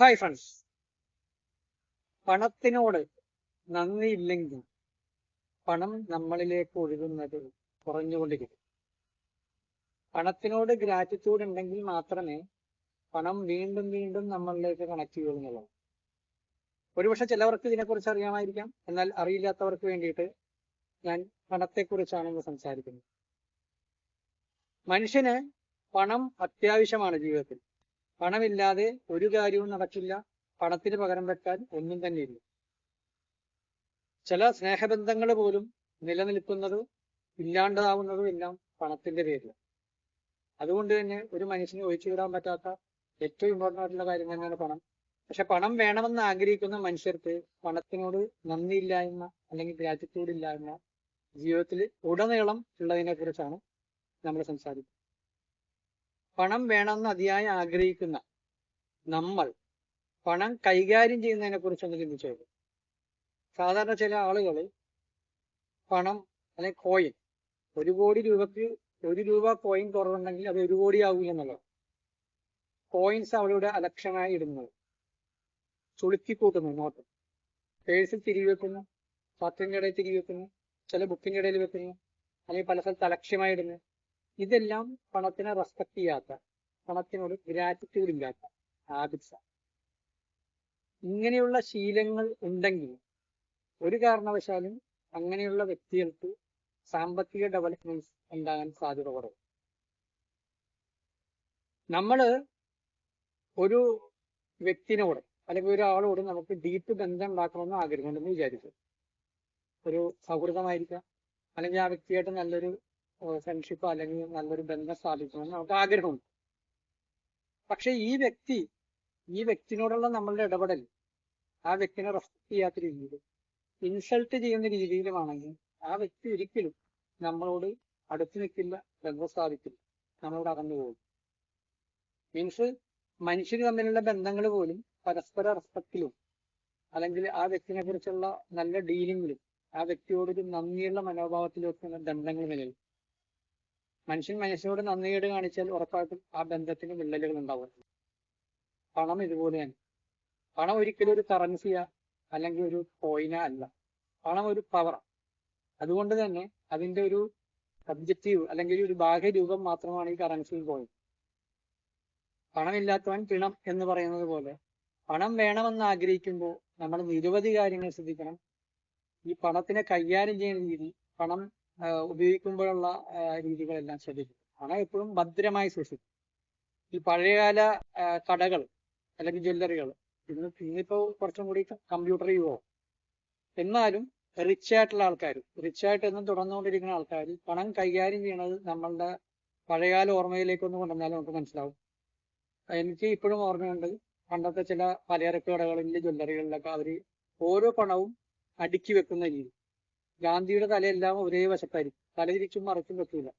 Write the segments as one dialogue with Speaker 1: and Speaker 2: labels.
Speaker 1: Hi friends പണത്തിനോട് നന്ദിയില്ലെങ്കിൽ പണം നമ്മളിലേക്ക് ഒഴുകുന്നത് കുറഞ്ഞുകൊണ്ടിരിക്കും. പണത്തിനോട് ഗ്രാറ്റിറ്റ്യൂഡ് ഉണ്ടെങ്കിൽ മാത്രമേ പണം വീണ്ടും വീണ്ടും നമ്മളിലേക്ക് കണക്ട് ചെയ്യുന്നുള്ളൂ ഒരുപക്ഷെ ചിലവർക്ക് ഇതിനെക്കുറിച്ച് അറിയാമായിരിക്കാം. എന്നാൽ അറിയില്ലാത്തവർക്ക് വേണ്ടിയിട്ട് ഞാൻ പണത്തെക്കുറിച്ചാണ് ഇന്ന് സംസാരിക്കുന്നത് മനുഷ്യന് പണം അത്യാവശ്യമാണ് ജീവിതത്തിൽ. പണമില്ലാതെ ഒരു കാര്യവും നടക്കില്ല. പണത്തിന് പകരം വെക്കാൻ ഒന്നും തന്നെ ഇല്ല. ചില സ്നേഹബന്ധങ്ങൾ പോലും നിലനിൽക്കുന്നതും ഇല്ലാണ്ടാവുന്നതും എല്ലാം പണത്തിന്റെ പേരിൽ അതുകൊണ്ട് തന്നെ ഒരു മനുഷ്യന് ഒഴിച്ചുവിടാൻ പറ്റാത്ത ഏറ്റവും ഇമ്പോർട്ടന്റ് ആയിട്ടുള്ള കാര്യം തന്നെയാണ് പണം. പക്ഷെ പണം വേണമെന്ന് ആഗ്രഹിക്കുന്ന മനുഷ്യർക്ക് പണത്തിനോട് നന്ദിയില്ലായ്മ അല്ലെങ്കിൽ ഗ്രാറ്റിറ്റ്യൂഡ് ഇല്ലായ്മ ജീവിതത്തിൽ ഉടനീളം ഉള്ളതിനെ കുറിച്ചാണ് നമ്മൾ സംസാരിക്കുന്നത്. പണം വേണമെന്ന് അതിയായി ആഗ്രഹിക്കുന്ന നമ്മൾ പണം കൈകാര്യം ചെയ്യുന്നതിനെ കുറിച്ചൊന്ന് ചിന്തിച്ചു നോക്കും. സാധാരണ ചില ആളുകൾ പണം അല്ലെങ്കിൽ കോയിൻ ഒരു കോടി രൂപക്ക് ഒരു രൂപ കോയിൻ കുറവുണ്ടെങ്കിൽ അത് ഒരു കോടി ആവില്ല എന്നുള്ളത്. കോയിൻസ് അവളുടെ അലക്ഷ്യമായി ഇടുന്നത്. ചുളുക്കി കൂട്ടുന്നു നോട്ട് പേഴ്സിൽ തിരികെ വെക്കുന്നു ഷർട്ടിന്റെ ഇടയിൽ തിരികെ വെക്കുന്നു ചില ബുക്കിന്റെ ഇടയിൽ വെക്കുന്നു അല്ലെങ്കിൽ പല സ്ഥലത്ത് അലക്ഷ്യമായി ഇടുന്നു. ഇതെല്ലാം പണത്തിനെ റെസ്പെക്ട് ചെയ്യാത്ത പണത്തിനോട് ഗ്രാറ്റിറ്റ്യൂഡ് ഇല്ലാത്ത ഹാബിറ്റ്സ് ഇങ്ങനെയുള്ള ശീലങ്ങൾ ഉണ്ടെങ്കിൽ ഒരു കാരണവശാലും അങ്ങനെയുള്ള വ്യക്തികൾക്ക് സാമ്പത്തിക ഡെവലപ്മെന്റ്സ് ഉണ്ടാകാൻ സാധ്യത കുറവ്. നമ്മൾ ഒരു വ്യക്തിനോട് അല്ലെങ്കിൽ ഒരാളോട് നമുക്ക് ഡീപ്പ് ബന്ധം ഉണ്ടാക്കണമെന്ന് ആഗ്രഹമുണ്ടെന്ന് വിചാരിച്ചു. ഒരു സൗഹൃദമായിരിക്കാം. അല്ലെങ്കിൽ ആ വ്യക്തിയായിട്ട് നല്ലൊരു ഫ്രണ്ട്ഷിപ്പ് അല്ലെങ്കിൽ നല്ലൊരു ബന്ധം സ്ഥാപിക്കണമെന്ന് നമുക്ക് ആഗ്രഹമുണ്ട്. പക്ഷെ ഈ വ്യക്തി ഈ വ്യക്തിനോടുള്ള നമ്മളുടെ ഇടപെടൽ ആ വ്യക്തിനെ റെസ്പെക്ട് ചെയ്യാത്ത രീതിയിൽ ഇൻസൾട്ട് ചെയ്യുന്ന രീതിയിലുമാണെങ്കിൽ ആ വ്യക്തി ഒരിക്കലും നമ്മളോട് അടുത്ത് നിൽക്കില്ല ബന്ധം സ്ഥാപിക്കില്ല നമ്മളോട് അകന്നു പോകും. മീൻസ് മനുഷ്യർ തമ്മിലുള്ള ബന്ധങ്ങൾ പോലും പരസ്പര റെസ്പെക്റ്റിലും അല്ലെങ്കിൽ ആ വ്യക്തിനെ കുറിച്ചുള്ള നല്ല ഡീലിംഗിലും ആ വ്യക്തിയോടൊരു നന്ദിയുള്ള മനോഭാവത്തിലും ഒക്കെ ബന്ധങ്ങൾ നിലനിൽക്കും. മനുഷ്യൻ മനുഷ്യനോട് നന്ദിയോട് കാണിച്ചാൽ ഉറപ്പായിട്ടും ആ ബന്ധത്തിന് വിള്ളലുകൾ ഉണ്ടാവും പണം ഇതുപോലെയാണ്. പണം ഒരിക്കലും ഒരു കറൻസിയാ അല്ലെങ്കിൽ ഒരു കോയിന അല്ല. പണം ഒരു പവറാണ് അതുകൊണ്ട് തന്നെ അതിന്റെ ഒരു സബ്ജക്റ്റീവ് അല്ലെങ്കിൽ ഒരു ബാഹ്യ രൂപം മാത്രമാണ് ഈ കറൻസിയും കോയിൻ പണമില്ലാത്തവൻ പിണം എന്ന് പറയുന്നത് പോലെ പണം വേണമെന്ന് ആഗ്രഹിക്കുമ്പോൾ നമ്മൾ നിരവധി കാര്യങ്ങൾ ശ്രദ്ധിക്കണം. ഈ പണത്തിനെ കൈകാര്യം ചെയ്യുന്ന രീതി പണം ഉപയോഗിക്കുമ്പോഴുള്ള രീതികളെല്ലാം ശ്രദ്ധിക്കും. പണം എപ്പോഴും ഭദ്രമായി സൂക്ഷിക്കും. ഈ പഴയകാല കടകൾ അല്ലെങ്കിൽ ജ്വല്ലറികൾ ഇന്ന് ഇന്നിപ്പോ കുറച്ചും കൂടി കമ്പ്യൂട്ടർ യുഗോ. എന്നാലും റിച്ച് ആയിട്ടുള്ള ആൾക്കാർ റിച്ച് ആയിട്ട് എന്നും തുടർന്നുകൊണ്ടിരിക്കുന്ന ആൾക്കാർ പണം കൈകാര്യം ചെയ്യണത് നമ്മളുടെ പഴയകാല ഓർമ്മയിലേക്ക് ഒന്ന് കൊണ്ടുവന്നാൽ നമുക്ക് മനസ്സിലാവും. എനിക്ക് ഇപ്പോഴും ഓർമ്മയുണ്ട് പണ്ടത്തെ ചില പലചരക്ക് കടകളിലെ ജ്വല്ലറികളിലൊക്കെ അവർ ഓരോ പണവും അടുക്കി വെക്കുന്ന രീതി. ഗാന്ധിയുടെ തലയെല്ലാം ഒരേ വശത്തായിരിക്കും. തല തിരിച്ചും മറച്ചും വെക്കില്ല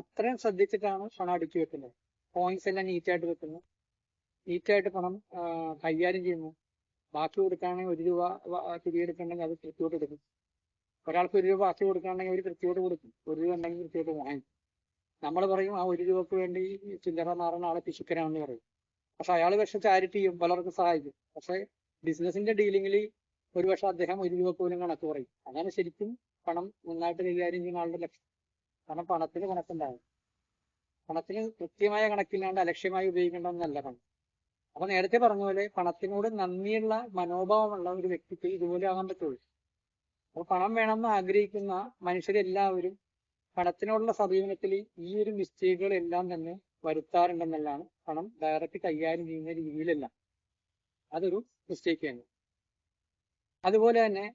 Speaker 1: അത്രയും ശ്രദ്ധിച്ചിട്ടാണ് പണം അടുക്കി വെക്കുന്നത്. കോയിൻസ് എല്ലാം നീറ്റായിട്ട് വെക്കുന്നു നീറ്റായിട്ട് പണം കൈകാര്യം ചെയ്യുന്നു. ബാക്കി കൊടുക്കുകയാണെങ്കിൽ ഒരു രൂപ തിരികെ എടുക്കണമെങ്കിൽ അത് കൃത്യമായിട്ട് എടുക്കും. ഒരാൾക്ക് ഒരു രൂപ ബാക്കി കൊടുക്കുകയാണെങ്കിൽ അവർ കൃത്യമായിട്ട് കൊടുക്കും. ഒരു രൂപ ഉണ്ടെങ്കിൽ കൃത്യമായിട്ട് വാങ്ങിക്കും നമ്മൾ പറയും ആ ഒരു രൂപക്ക് വേണ്ടി ചില്ലറ മാറുന്ന ആളെ പിശുക്കനാണെന്ന് പറയും. പക്ഷെ അയാൾ പക്ഷെ ചാരിറ്റി ചെയ്യും പലർക്കും സഹായിക്കും. പക്ഷെ ബിസിനസിന്റെ ഡീലിങ്ങിൽ ഒരുപക്ഷെ അദ്ദേഹം ഒരു രൂപ പോലും കണക്ക് പറയും. അതാണ് ശരിക്കും പണം നന്നായിട്ട് കൈകാര്യം ചെയ്യുന്ന ആളുടെ ലക്ഷ്യം. കാരണം പണത്തിന് കണക്കുണ്ടാകും പണത്തിന് കൃത്യമായ കണക്കില്ലാണ്ട് അലക്ഷ്യമായി ഉപയോഗിക്കേണ്ടതെന്നല്ല പണം. അപ്പൊ നേരത്തെ പറഞ്ഞ പോലെ പണത്തിനോട് നന്ദിയുള്ള മനോഭാവമുള്ള ഒരു വ്യക്തിക്ക് ഇതുപോലെ ആകാൻ പറ്റുള്ളൂ. അപ്പൊ പണം വേണമെന്ന് ആഗ്രഹിക്കുന്ന മനുഷ്യരെല്ലാവരും പണത്തിനോടുള്ള സമീപനത്തിൽ ഈ ഒരു മിസ്റ്റേക്കുകൾ എല്ലാം തന്നെ വരുത്താറുണ്ടെന്നുള്ളതാണ് പണം ഡയറക്റ്റ് കൈകാര്യം ചെയ്യുന്ന രീതിയിലല്ല. അതൊരു മിസ്റ്റേക്ക് തന്നെ. അതുപോലെ തന്നെ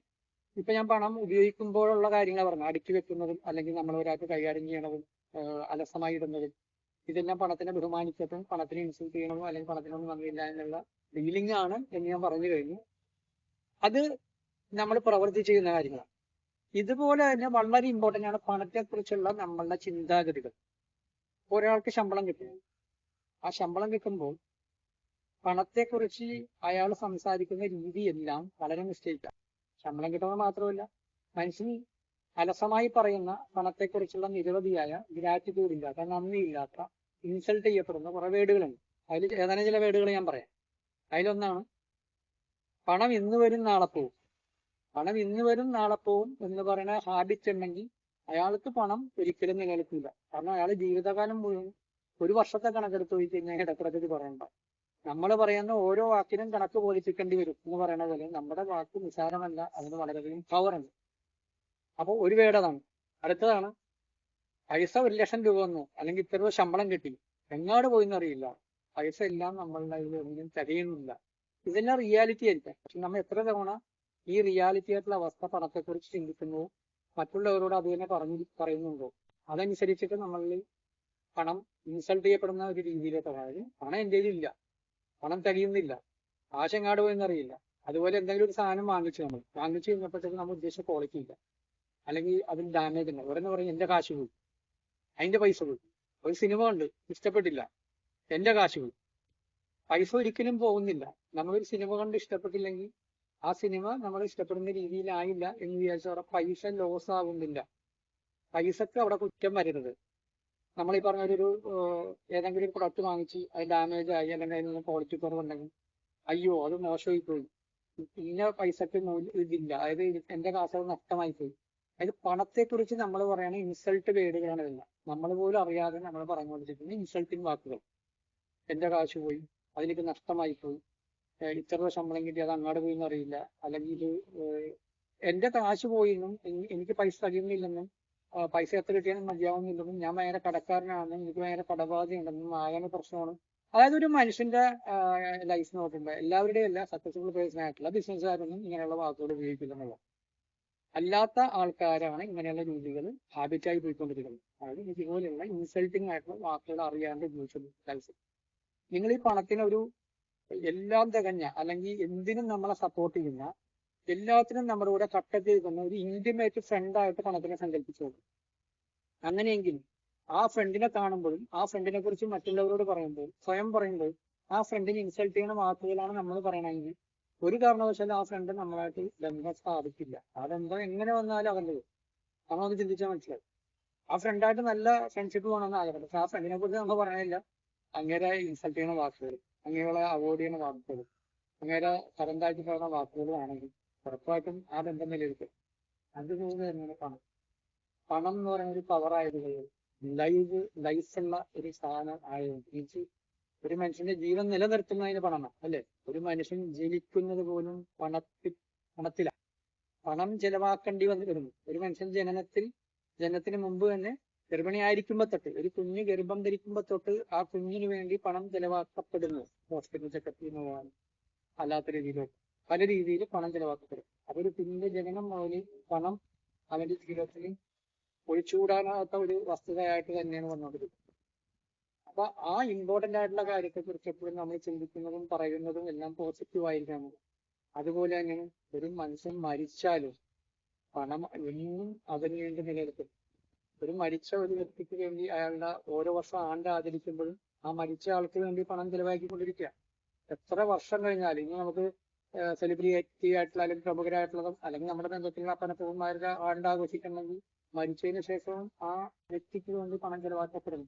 Speaker 1: ഇപ്പൊ ഞാൻ പണം ഉപയോഗിക്കുമ്പോഴുള്ള കാര്യങ്ങൾ പറഞ്ഞു. അടുക്കി വെക്കുന്നതും അല്ലെങ്കിൽ നമ്മൾ ഒരാൾക്ക് കൈകാര്യം ചെയ്യണതും അലസമായി ഇടുന്നതും. ഇതെല്ലാം പണത്തിനെ ബഹുമാനിച്ചതും പണത്തിനെ ഇൻസൾട്ട് ചെയ്യണതും അല്ലെങ്കിൽ പണത്തിനൊന്നും നന്ദിയില്ല എന്നുള്ള ഡീലിംഗ് ആണ് എന്ന് ഞാൻ പറഞ്ഞു കഴിഞ്ഞു. അത് നമ്മൾ പ്രവർത്തി ചെയ്യുന്ന കാര്യങ്ങളാണ്. ഇതുപോലെ തന്നെ വളരെ ഇമ്പോർട്ടന്റ് ആണ് പണത്തെ കുറിച്ചുള്ള നമ്മളുടെ ചിന്താഗതികൾ. ഒരാൾക്ക് ശമ്പളം കിട്ടും. ആ ശമ്പളം കിട്ടുമ്പോൾ പണത്തെക്കുറിച്ച് അയാൾ സംസാരിക്കുന്ന രീതി എല്ലാം വളരെ മിസ്റ്റേക്കാണ് ശമ്പളം കിട്ടുന്നത് മാത്രമല്ല മനുഷ്യൻ അലസമായി പറയുന്ന പണത്തെക്കുറിച്ചുള്ള നിരവധിയായ ഗ്രാറ്റിറ്റ്യൂഡ് ഇല്ലാത്ത നന്ദിയില്ലാത്ത ഇൻസൾട്ട് ചെയ്യപ്പെടുന്ന കുറെ വേടുകളുണ്ട്. അതിൽ ഏതാനും ചില വേടുകൾ ഞാൻ പറയാം. അതിലൊന്നാണ് പണം ഇന്ന് വരും നാളെ പോവും പണം ഇന്ന് വരും നാളെ പോവും എന്ന് പറയുന്ന ഹാബിറ്റ് ഉണ്ടെങ്കിൽ അയാൾക്ക് പണം ഒരിക്കലും നിലനിൽക്കില്ല. കാരണം അയാൾ ജീവിതകാലം മുഴുവൻ ഒരു വർഷത്തെ കണക്കെടുത്ത് പോയി കഴിഞ്ഞാൽ ഇടക്കിടക്ക് പറയണ്ട നമ്മൾ പറയുന്ന ഓരോ വാക്കിനും കണക്ക് ബോധിപ്പിക്കേണ്ടി വരും എന്ന് പറയുന്ന പോലെ നമ്മുടെ വാക്ക് നിസാരമല്ല അതിന് വളരെയധികം പവർ ഉണ്ട്. അപ്പോൾ ഒരു വേടതാണ്. അടുത്തതാണ് പൈസ ഒരു ലക്ഷം രൂപ വന്നു അല്ലെങ്കിൽ ഇത്ര രൂപ ശമ്പളം കിട്ടി. എങ്ങാട് പോയിന്ന് അറിയില്ല. പൈസ എല്ലാം നമ്മളുടെ കയ്യിൽ ഒന്നും തികയുന്നില്ല ഇതെല്ലാം റിയാലിറ്റി ആയിരിക്കാം. പക്ഷെ നമ്മൾ എത്ര തവണ ഈ റിയാലിറ്റി ആയിട്ടുള്ള അവസ്ഥ പണത്തെക്കുറിച്ച് ചിന്തിക്കുന്നു മറ്റുള്ളവരോട് അത് തന്നെ പറഞ്ഞു പറയുന്നുണ്ടോ? അതനുസരിച്ചിട്ട് നമ്മളിൽ പണം ഇൻസൾട്ട് ചെയ്യപ്പെടുന്ന ഒരു രീതിയിലേക്ക് അതായത് പണം എന്റെ ഇല്ല. പണം തികയുന്നില്ല. കാശ് എങ്ങാട് പോയെന്നറിയില്ല. അതുപോലെ എന്തെങ്കിലും ഒരു സാധനം വാങ്ങിച്ചു നമ്മൾ. വാങ്ങിച്ചു കഴിഞ്ഞപ്പോഴത്തേക്ക് നമ്മൾ ഉദ്ദേശിച്ച ക്വാളിറ്റി ഇല്ല. അല്ലെങ്കിൽ അതിന് ഡാമേജ് ഉണ്ട് ഉടനെ പറയും എന്റെ കാശ് പോയി. അതിന്റെ പൈസ പോയി. ഒരു സിനിമ ഉണ്ട് ഇഷ്ടപ്പെട്ടില്ല. എന്റെ കാശ് പോയി. പൈസ ഒരിക്കലും പോകുന്നില്ല. നമ്മളൊരു സിനിമ കണ്ട് ഇഷ്ടപ്പെട്ടില്ലെങ്കിൽ ആ സിനിമ നമ്മൾ ഇഷ്ടപ്പെടുന്ന രീതിയിലായില്ല എന്ന് വിചാരിച്ചാൽ അവിടെ പൈസ ലോസ് ആകുന്നില്ല പൈസക്ക് അവിടെ കുറ്റം വരരുത്. നമ്മൾ ഈ പറഞ്ഞ ഒരു ഏതെങ്കിലും ഒരു പ്രൊഡക്റ്റ് വാങ്ങിച്ച് അത് ഡാമേജ് ആയി അല്ലെങ്കിൽ അതിന് ക്വാളിറ്റി കുറവുണ്ടെങ്കിൽ അയ്യോ അത് മോശമായി പോയി ഇന്ന പൈസക്ക് ഇതില്ല. അതായത് എന്റെ കാശ് നഷ്ടമായി പോയി അതായത് പണത്തെക്കുറിച്ച് നമ്മൾ പറയുന്ന ഇൻസൾട്ട് വേർഡുകളാണ് ഇതെല്ലാം. നമ്മൾ പോലും അറിയാതെ നമ്മൾ പറഞ്ഞുകൊണ്ടിരിക്കുന്ന ഇൻസൾട്ടിങ് വാക്കുകൾ. എന്റെ കാശ് പോയി അതിലേക്ക് നഷ്ടമായി പോയി ഇത്ര ശമ്പളം കിട്ടി അത് അങ്ങോട്ട് പോയി എന്നറിയില്ല. അല്ലെങ്കിൽ ഇത് എന്റെ കാശ് പോയെന്നും എനി- എനിക്ക് പൈസ തകയുന്നില്ലെന്നും ആ, പൈസ എത്ര കിട്ടിയാലും മതിയാവുന്നില്ലെന്നും ഞാൻ ഭയങ്കര കടക്കാരനാണെന്നും എനിക്ക് ഭയങ്കര കടബാധയുണ്ടെന്നും ആകെ പ്രശ്നമാണ്. അതായത് ഒരു മനുഷ്യന്റെ ലൈഫ് നോക്കുമ്പോൾ എല്ലാവരുടെയും അല്ല സക്സസ്ഫുൾ പേഴ്സൺ ആയിട്ടുള്ള ബിസിനസ്സുകാരൊന്നും ഇങ്ങനെയുള്ള വാക്കുകൾ ഉപയോഗിക്കില്ലെന്നുള്ളത് അല്ലാത്ത ആൾക്കാരാണ് ഇങ്ങനെയുള്ള രീതികൾ ഹാബിറ്റായി പോയിക്കൊണ്ടിരിക്കുന്നത്. അതായത് ഇതുപോലെയുള്ള ഇൻസൾട്ടിങ് ആയിട്ടുള്ള വാക്കുകൾ അറിയാണ്ട് ഉപയോഗിച്ചത് ലൈഫ് നിങ്ങൾ ഈ പണത്തിന് ഒരു എല്ലാം തികഞ്ഞ അല്ലെങ്കിൽ എന്തിനും നമ്മളെ സപ്പോർട്ട് ചെയ്യുന്ന എല്ലാത്തിനും നമ്മുടെ കൂടെ കട്ടക്ക് നിൽക്കുന്ന ഒരു ഇന്റിമേറ്റ് ഫ്രണ്ട് ആയിട്ട് പണത്തിനെ സങ്കല്പിച്ചോളൂ അങ്ങനെയെങ്കിൽ ആ ഫ്രണ്ടിനെ കാണുമ്പോഴും ആ ഫ്രണ്ടിനെ കുറിച്ച് മറ്റുള്ളവരോട് പറയുമ്പോൾ സ്വയം പറയുമ്പോൾ ആ ഫ്രണ്ടിനെ ഇൻസൾട്ട് ചെയ്യുന്ന വാക്കുകളാണ് നമ്മൾ പറയണമെങ്കിൽ ഒരു കാരണവശാലും ആ ഫ്രണ്ട് നമ്മളായിട്ട് ബന്ധം സ്ഥാപിക്കില്ല. ആ ബന്ധം എങ്ങനെ വന്നാലും അവന്റെ അത് ചിന്തിച്ചാൽ മനസ്സിലാവും. ആ ഫ്രണ്ടായിട്ട് നല്ല ഫ്രണ്ട്ഷിപ്പ് വേണമെന്ന് ആഗ്രഹം. പക്ഷെ ആ ഫ്രണ്ടിനെ കുറിച്ച് നമ്മൾ പറയണില്ല. അങ്ങേരെ ഇൻസൾട്ട് ചെയ്യുന്ന വാക്കുകൾ അങ്ങേരെ അവോയ്ഡ് ചെയ്യുന്ന വാക്കുകൾ അങ്ങേരെ കറണ്ടായിട്ട് പറയുന്ന വാക്കുകളാണെങ്കിൽ ഉറപ്പായിട്ടും ആ ബന്ധം നിലനിൽക്കും. അതുപോലെ തന്നെയാണ് പണം. പണം എന്ന് പറയുന്ന ഒരു പവർ ആയതുകൊണ്ട് ലൈവ് ലൈഫുള്ള ഒരു സാധനം ആയത് ഒരു മനുഷ്യന്റെ ജീവൻ നിലനിർത്തുന്നതിന് പണമാണ് അല്ലെ? ഒരു മനുഷ്യൻ ജനിക്കുന്നത് പോലും പണത്തിൽ പണത്തിലാണ് പണം ചെലവാക്കേണ്ടി വന്നു വരുന്നു ഒരു മനുഷ്യൻ ജനനത്തിൽ ജനനത്തിന് മുമ്പ് തന്നെ ഗർഭിണിയായിരിക്കുമ്പോ തൊട്ട് ഒരു കുഞ്ഞ് ഗർഭം ധരിക്കുമ്പോ തൊട്ട് ആ കുഞ്ഞിന് വേണ്ടി പണം ചെലവാക്കപ്പെടുന്നു. ഹോസ്പിറ്റൽ ചെക്കപ്പിന് പോകാൻ അല്ലാത്ത രീതിയിലൊക്കെ. പല രീതിയിൽ പണം ചെലവാക്കപ്പെടും. അപ്പൊ ഒരു കുഞ്ഞിന്റെ ജനനം മുതൽ പണം അവന്റെ ജീവിതത്തിൽ ഒഴിച്ചുകൂടാനാത്ത ഒരു വസ്തുതയായിട്ട് തന്നെയാണ് വന്നുകൊണ്ടിരിക്കുന്നത്. അപ്പൊ ആ ഇമ്പോർട്ടന്റ് ആയിട്ടുള്ള കാര്യത്തെ കുറിച്ച് എപ്പോഴും നമ്മൾ ചിന്തിക്കുന്നതും പറയുന്നതും എല്ലാം പോസിറ്റീവ് ആയിരിക്കണം. അതുപോലെ തന്നെ ഒരു മനുഷ്യൻ മരിച്ചാലും പണം എന്നും അതിനു വേണ്ടി നിലനിൽക്കും. ഒരു മരിച്ച ഒരു വ്യക്തിക്ക് വേണ്ടി അയാളുടെ ഓരോ വർഷം ആണ്ട് ആചരിക്കുമ്പോഴും ആ മരിച്ച ആൾക്ക് വേണ്ടി പണം ചെലവാക്കിക്കൊണ്ടിരിക്കുക. എത്ര വർഷം കഴിഞ്ഞാലും ഇനി നമുക്ക് സെലിബ്രിറ്റി ആയിട്ടുള്ള അല്ലെങ്കിൽ പ്രമുഖരായിട്ടുള്ളതും അല്ലെങ്കിൽ നമ്മുടെ ബന്ധത്തിലുള്ള അപ്പനപ്പന്മാരുടെ ആണ്ടാഘോഷിക്കണമെങ്കിൽ മരിച്ചതിന് ശേഷവും ആ വ്യക്തിക്ക് വേണ്ടി പണം ചെലവാക്കപ്പെടുന്നു.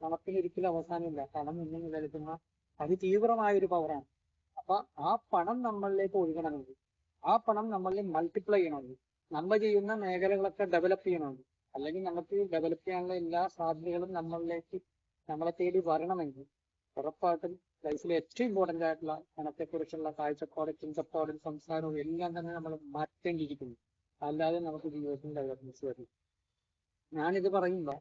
Speaker 1: പണത്തിന് ഒരിക്കലും അവസാനമില്ല. പണം ഇന്നും നിലനിൽക്കുന്ന അതിതീവ്രമായ ഒരു പവറാണ് അപ്പൊ ആ പണം നമ്മളിലേക്ക് ഒഴുകണമെങ്കിൽ ആ പണം നമ്മളിൽ മൾട്ടിപ്ലൈ ചെയ്യണമെങ്കിൽ നമ്മൾ ചെയ്യുന്ന മേഖലകളൊക്കെ ഡെവലപ്പ് ചെയ്യണമെങ്കിൽ അല്ലെങ്കിൽ നമുക്ക് ഡെവലപ്പ് ചെയ്യാനുള്ള എല്ലാ സാധ്യതകളും നമ്മളിലേക്ക് നമ്മളെ തേടി വരണമെങ്കിൽ ഉറപ്പായിട്ടും ലൈഫിലെ ഏറ്റവും ഇമ്പോർട്ടന്റ് ആയിട്ടുള്ള പണത്തെക്കുറിച്ചുള്ള കാഴ്ചപ്പാട് ചിന്തപ്പാടും സംസാരവും എല്ലാം തന്നെ നമ്മൾ മാറ്റേണ്ടിയിരിക്കുന്നു അല്ലാതെ നമുക്ക് ജീവിതത്തിൽ ഡെവലപ്മെന്റ്സ് വരും ഞാനിത് പറയുമ്പോൾ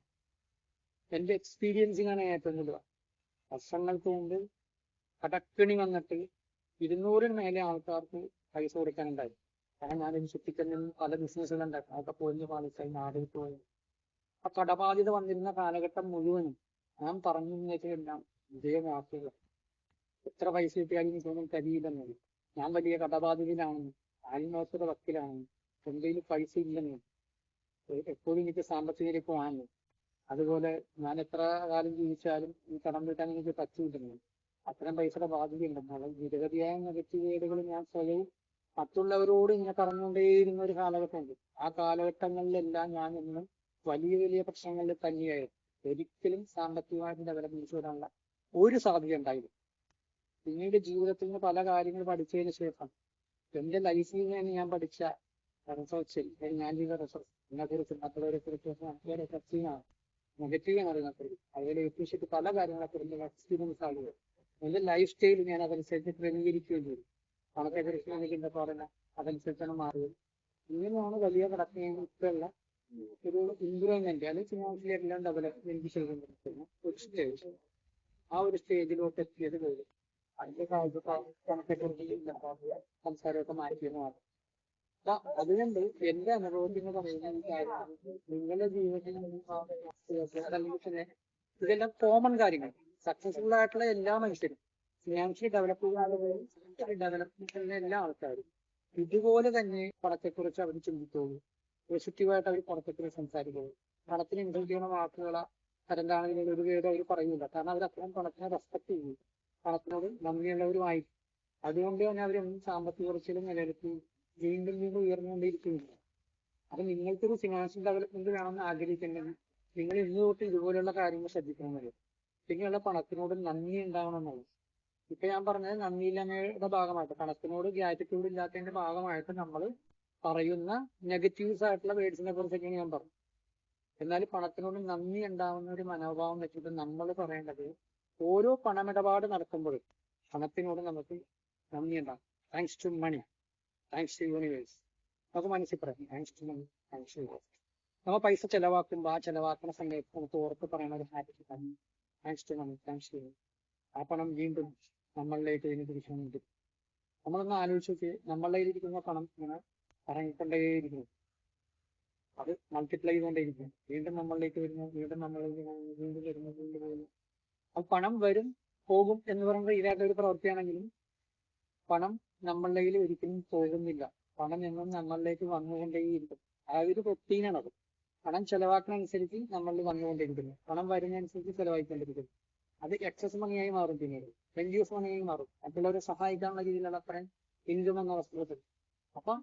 Speaker 1: എന്റെ എക്സ്പീരിയൻസിംഗ് ആണ് ഏറ്റവും കൂടുതൽ വർഷങ്ങൾക്ക് മുമ്പ് കടക്കിണി വന്നിട്ട് ഇരുന്നൂറിന് മേലെ ആൾക്കാർക്ക് പൈസ കൊടുക്കാനുണ്ടായി കാരണം ഞാൻ ചുറ്റിക്കലിൽ പല ബിസിനസ്സുകൾ ഉണ്ടായിരുന്നു. അതൊക്കെ പൊളിഞ്ഞ് പാലിച്ചായി നാടിൽ പോയി. ആ കടബാധ്യത വന്നിരുന്ന കാലഘട്ടം മുഴുവനും ഞാൻ പറഞ്ഞെല്ലാം ഇതേ വാക്കുകൾ എത്ര പൈസ കിട്ടിയാലും ഇതൊന്നും തരിയില്ലെന്നും ഞാൻ വലിയ കടബാധിതനാണെന്നും ആത്മഹത്യയുടെ വക്കീലാണെന്നും എന്തെങ്കിലും പൈസ ഇല്ലെന്നും എപ്പോഴും എനിക്ക് സാമ്പത്തിക ഇരിപ്പമാണെന്ന് അതുപോലെ ഞാൻ എത്ര കാലം ജീവിച്ചാലും ഈ കടം വീട്ടാൻ എനിക്ക് പറ്റിയില്ലെന്നും അത്തരം പൈസയുടെ ബാധ്യതയുണ്ടെന്ന് അത് നിരവധിയായ നെഗറ്റീവ് ഞാൻ സ്വയം മറ്റുള്ളവരോട് ഇങ്ങനെ പറഞ്ഞുകൊണ്ടേയിരുന്ന ഒരു കാലഘട്ടമുണ്ട്. ആ കാലഘട്ടങ്ങളിലെല്ലാം ഞാൻ ഇന്ന് വലിയ വലിയ പ്രശ്നങ്ങളിൽ തന്നെയായിരുന്നു ഒരിക്കലും സാമ്പത്തികമായിട്ട് ഡെവലപ്മെന്റ്സ് വരാനുള്ള ഒരു സാധ്യത ഉണ്ടായില്ല പിന്നീട് ജീവിതത്തിൽ നിന്ന് പല കാര്യങ്ങളും പഠിച്ചതിന് ശേഷം എന്റെ ലൈഫിൽ നിന്ന് ഞാൻ പഠിച്ച റിസർച്ചിൽ ഞാൻ ചെയ്ത റിസർച്ച് എന്നെ കുറിച്ച് മറ്റുള്ളവരെ കുറിച്ച് വളരെ നെഗറ്റീവ് ആണ് അതിനകത്ത്. അതുപോലെ എത്തിച്ചിട്ട് പല കാര്യങ്ങളെ കുറിച്ച് എക്സ്പീരിയൻസ് ആകുക എന്റെ ലൈഫ് സ്റ്റൈൽ ഞാൻ അതനുസരിച്ച് ക്രമീകരിക്കുകയും ചെയ്തു. പണത്തെ കുറിച്ച് എനിക്ക് പറയുന്ന അതനുസരിച്ചാണ് മാറിയത് ഇങ്ങനെയാണ് വലിയ കടക്കുള്ള ഒരു ഇമ്പ്രൂവ്മെന്റ് അല്ലെങ്കിൽ ഫിനാൻഷ്യലി എല്ലാം ഡെവലപ്മെന്റ് ചെയ്തുകൊണ്ടിരിക്കുന്ന ഒരു സ്റ്റേജ് ആ ഒരു സ്റ്റേജിലോട്ട് എത്തിയത് കഴിഞ്ഞു അതിന്റെ കണക്കെ കുറിച്ച് സംസാരമൊക്കെ മാറ്റിയെന്ന് മാത്രം അപ്പൊ അതുകൊണ്ട് എന്റെ അനുഭവത്തിന് പറയുന്ന ഈ കാര്യം നിങ്ങളുടെ ജീവിതത്തിൽ ഇതെല്ലാം കോമൺ കാര്യങ്ങൾ. സക്സസ്ഫുൾ ആയിട്ടുള്ള എല്ലാ മനുഷ്യരും ഫിനാൻഷ്യലി ഡെവലപ്പ് ചെയ്യുന്ന ഡെവലപ്മെന്റ് ചെയ്യുന്ന എല്ലാ ആൾക്കാരും ഇതുപോലെ തന്നെ പണത്തെക്കുറിച്ച് അവർ ചിന്തിക്കുള്ളൂ പോസിറ്റീവായിട്ട് അവർ പണത്തെക്കുറിച്ച് സംസാരിക്കുള്ളൂ പണത്തിന് ഇൻസൾട്ട് ചെയ്യുന്ന വാക്കുകളോ തരംതാണെങ്കിലും ഒരു വേദം അവർ പറയൂല കാരണം അവർ അത്രയും പണത്തിനെ റെസ്പെക്ട് ചെയ്യും പണത്തിനോട് ഭംഗിയുള്ളവരുമായി. അതുകൊണ്ട് തന്നെ അവരൊന്നും സാമ്പത്തിക കുറച്ചിലും നിലനിർത്തി വീണ്ടും വീണ്ടും ഉയർന്നുകൊണ്ടിരിക്കുന്നില്ല അപ്പൊ നിങ്ങൾക്കൊരു ഫിനാൻഷ്യൽ ഡെവലപ്മെന്റ് വേണമെന്ന് ആഗ്രഹിക്കുന്നുണ്ടെങ്കിൽ നിങ്ങൾ ഇന്ന് തൊട്ട് ഇതുപോലെയുള്ള കാര്യങ്ങൾ ശ്രദ്ധിക്കണമെന്നത് പിന്നെയുള്ള പണത്തിനോട് നന്ദി ഉണ്ടാവണമെന്നുള്ളത്. ഇപ്പൊ ഞാൻ പറഞ്ഞത് നന്ദിയില്ലായ്മയുടെ ഭാഗമായിട്ട് പണത്തിനോട് ഗ്രാറ്റിറ്റ്യൂഡ് ഇല്ലാത്തതിന്റെ ഭാഗമായിട്ട് നമ്മൾ പറയുന്ന നെഗറ്റീവ്സ് ആയിട്ടുള്ള വേർഡ്സിനെ കുറിച്ചൊക്കെയാണ് ഞാൻ പറഞ്ഞത്. എന്നാൽ പണത്തിനോട് നന്ദി ഉണ്ടാവുന്ന ഒരു മനോഭാവം വെച്ചിട്ട് നമ്മൾ പറയേണ്ടത് ഓരോ പണമിടപാട് നടക്കുമ്പോഴും പണത്തിനോട് നമുക്ക് നന്ദി thanks to money thanks to universe നമുക്ക് മനസ്സിൽ പറയാം. Thanks to money thanks to നമ്മൾ പൈസ ചെലവാക്കുമ്പോൾ ആ ചെലവാക്കുന്ന സമയത്ത് നമുക്ക് ഓർത്ത് പറയുന്ന ഒരു ഹാബിറ്റ് തന്നെ thanks to money thanks to ആ പണം വീണ്ടും നമ്മളിലേക്ക് ഇതിന് തിരിച്ചു വന്നിട്ട് നമ്മളൊന്ന് ആലോചിച്ച് നോക്കി നമ്മളുടെ കയ്യിലിരിക്കുന്ന പണം ഇങ്ങനെ ഇറങ്ങിക്കൊണ്ടേയിരിക്കുന്നു അത് മൾട്ടിപ്ലൈ ചെയ്തുകൊണ്ടേയിരിക്കും വീണ്ടും നമ്മളിലേക്ക് വരുന്നു വീണ്ടും നമ്മളിലേക്ക് വീണ്ടും വരുന്നു വീണ്ടും അപ്പൊ പണം വരും പോകും എന്ന് പറയുന്നത് ഇതായിട്ട് ഒരു പ്രവൃത്തിയാണെങ്കിലും പണം നമ്മളുടെ കയ്യിൽ ഒരിക്കലും പോകുന്നില്ല. പണം എന്നും നമ്മളിലേക്ക് വന്നുകൊണ്ടേയിരിക്കും. ആ ഒരു റൊട്ടീനാണത്. പണം ചെലവാക്കണനുസരിച്ച് നമ്മളിൽ വന്നുകൊണ്ടിരിക്കുന്നു. പണം വരുന്നതനുസരിച്ച് ചെലവാക്കിക്കൊണ്ടിരിക്കുന്നു അത് എക്സസ് മണിയായി മാറും പിന്നീട്. വെഞ്ചൂസ് മണിയായി മാറും. മറ്റുള്ളവരെ സഹായിക്കാനുള്ള രീതിയിലുള്ള അത്രയും ഇൻകം എന്ന വസ്തുത്തിൽ അപ്പം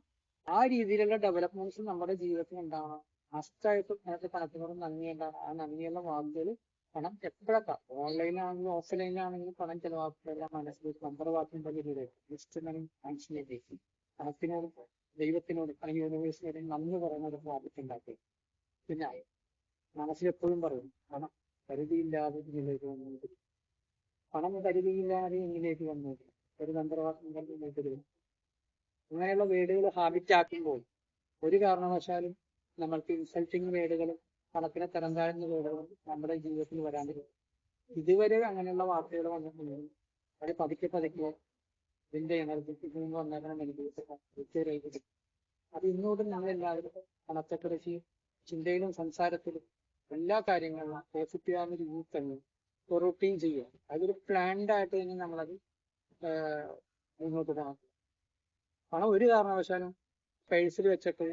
Speaker 1: ആ രീതിയിലുള്ള ഡെവലപ്മെന്റ്സ് നമ്മുടെ ജീവിതത്തിൽ ഉണ്ടാവണം മസ്റ്റായിട്ടും അതിനകത്ത് പണത്തിനോട് നന്ദി ഉണ്ടാവണം ആ നന്ദിയുള്ള വാക്കുകൾ പണം എപ്പോഴൊക്കെ? ഓൺലൈനാണെങ്കിലും ഓഫ്ലൈനിലാണെങ്കിലും പണം ചെലവാക്കുക മനസ്സിൽ നമ്പർ വാക്കിന്റെ രീതിയിൽ ലിസ്റ്റ് മണി ആൻഷിലേക്ക് പണത്തിനോട് ദൈവത്തിനോട് അല്ലെങ്കിൽ യൂണിവേഴ്സിനോട് നന്ദി പറയുന്ന ഒരു ഉണ്ടാക്കി പിന്നെ മനസ്സിൽ എപ്പോഴും പറയും പണം പരിധിയില്ലാതെ ഇതിലേക്ക് വന്നത് പണം പരിധിയില്ലാതെ ഇങ്ങനെയൊക്കെ വന്നത് ഒരു കണ്ടിട്ട് വരും അങ്ങനെയുള്ള വേടുകൾ ഹാബിറ്റ് ആക്കുമ്പോൾ ഒരു കാരണവശാലും നമ്മൾക്ക് ഇൻസൾട്ടിങ് വേർഡുകളും പണത്തിനെ തരം താഴ്ന്ന രോഗങ്ങൾ നമ്മുടെ ജീവിതത്തിൽ വരാണ്ടിരിക്കും ഇതുവരെ അങ്ങനെയുള്ള വാർത്തകൾ വന്നിട്ടുണ്ടെങ്കിൽ അത് പതുക്കെ പതുക്കെ ഇതിന്റെ എനർജി വന്നേക്കണം എനിക്ക് അത് ഇന്നോട് ഞങ്ങൾ എല്ലാവരും പണത്തെക്കുറിച്ച് ചിന്തയിലും സംസാരത്തിലും എല്ലാ കാര്യങ്ങളിലും പോസിറ്റീവ് ആവുന്ന രീതിയിൽ തന്നെ റൊട്ടീൻ ചെയ്യുക. അതൊരു പ്ലാൻഡ് ആയിട്ട് തന്നെ നമ്മളത് മുന്നോട്ട് പോകണം. പണം ഒരു കാരണവശാലും പേഴ്സിൽ വെച്ചിട്ട്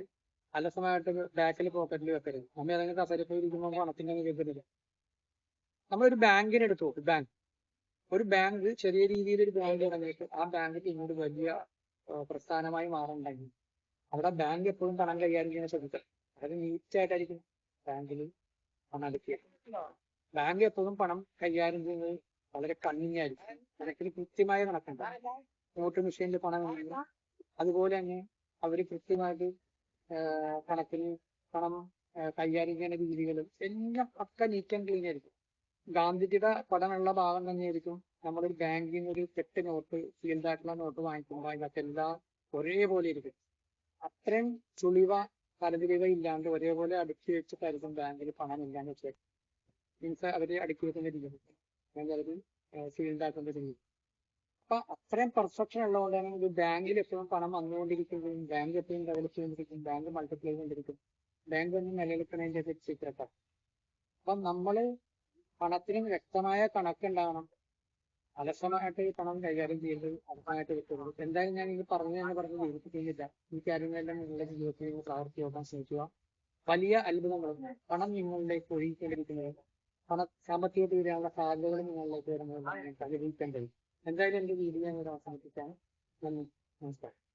Speaker 1: അലസമായിട്ട് ബാക്കിൽ പോക്കറ്റിൽ വെക്കരുത്. നമ്മൾ ഏതെങ്കിലും കസേര ഇരിക്കുമ്പോൾ പണത്തിന്റെ വെക്കരുത് നമ്മളൊരു ബാങ്കിനെ എടുത്തു നോക്കും ബാങ്ക് ഒരു ബാങ്ക് ചെറിയ രീതിയിൽ ഒരു ബാങ്ക് തുടങ്ങിയിട്ട് ആ ബാങ്ക് പിന്നീട് വലിയ പ്രസ്ഥാനമായി മാറുന്നുണ്ടെങ്കിൽ അവിടെ ബാങ്ക് എപ്പോഴും പണം കൈകാര്യം ചെയ്യാൻ ശ്രദ്ധിക്കുക അതായത് നീറ്റായിട്ടായിരിക്കും ബാങ്കിൽ പണം അടുക്കിയത്. ബാങ്ക് എപ്പോഴും പണം കൈകാര്യം ചെയ്യുന്നത് വളരെ കണ്ണിങ് നിരക്കിൽ കൃത്യമായി നടക്കണ്ട. നോട്ട് മെഷീനിൽ പണം അതുപോലെ തന്നെ അവർ കൃത്യമായിട്ട് കണക്കിന് പണം കൈകാര്യം ചെയ്യുന്ന രീതികളും എല്ലാം ഒക്കെ നീറ്റ് ആൻഡ് ക്ലീൻ ആയിരിക്കും. ഗാന്ധിജിയുടെ പടമുള്ള ഭാഗം തന്നെയായിരിക്കും നമ്മളൊരു ബാങ്കിൽ നിന്ന് ഒരു കെട്ട് നോട്ട് ഫീൽഡ് ആയിട്ടുള്ള നോട്ട് വാങ്ങിക്കുമ്പോൾ അതിനകത്ത് എല്ലാം ഒരേപോലെ ഇരിക്കും. അത്രയും ചുളിവ തലതിരിവ ഇല്ലാണ്ട് ഒരേപോലെ അടുക്കി വെച്ചിട്ടായിരിക്കും ബാങ്കിൽ പണം ഇല്ലാന്ന് വെച്ചാൽ മീൻസ് അവർ അടുക്കി വെക്കുന്ന രീതി ആക്കുന്ന രീതി അപ്പൊ അത്രയും പെർഫെക്ഷൻ ഉള്ളതുകൊണ്ടാണ് ഒരു ബാങ്കിൽ എപ്പോഴും പണം വന്നുകൊണ്ടിരിക്കുകയും ബാങ്ക് എപ്പോഴും ഡെവലപ്പ് ചെയ്തുകൊണ്ടിരിക്കും ബാങ്ക് മൾട്ടിപ്ലൈ ചെയ്തുകൊണ്ടിരിക്കും ബാങ്ക് ഒന്നും നിലനിൽക്കുന്നതിന്റെ ഒരു സീക്രട്ടാണ് അപ്പൊ നമ്മൾ പണത്തിന് വ്യക്തമായ കണക്കുണ്ടാവണം. അലസമായിട്ട് ഈ പണം കൈകാര്യം ചെയ്ത് അലസമായിട്ട് വെക്കരുത് എന്തായാലും ഞാൻ ഇത് പറഞ്ഞു എന്ന് പറഞ്ഞ് ജീവിപ്പിക്കുന്നില്ല. ഈ കാര്യങ്ങളെല്ലാം നിങ്ങളുടെ ജീവിതത്തിൽ പ്രാവർത്തിയാക്കാൻ ശ്രമിക്കുക. വലിയ അത്ഭുതങ്ങളും. പണം നിങ്ങളിലേക്ക് ഒഴുകിക്കൊണ്ടിരിക്കുന്നത്. പണ സാമ്പത്തിക തീരാനുള്ള സാധ്യതകൾ നിങ്ങളിലേക്ക് വരുന്നത് നിങ്ങൾക്ക് അനുഭവിക്കേണ്ടത് എന്തായാലും എന്റെ വീഡിയോ ഞാൻ ഇവിടെ അവസാനിപ്പിക്കാൻ നന്ദി. നമസ്കാരം.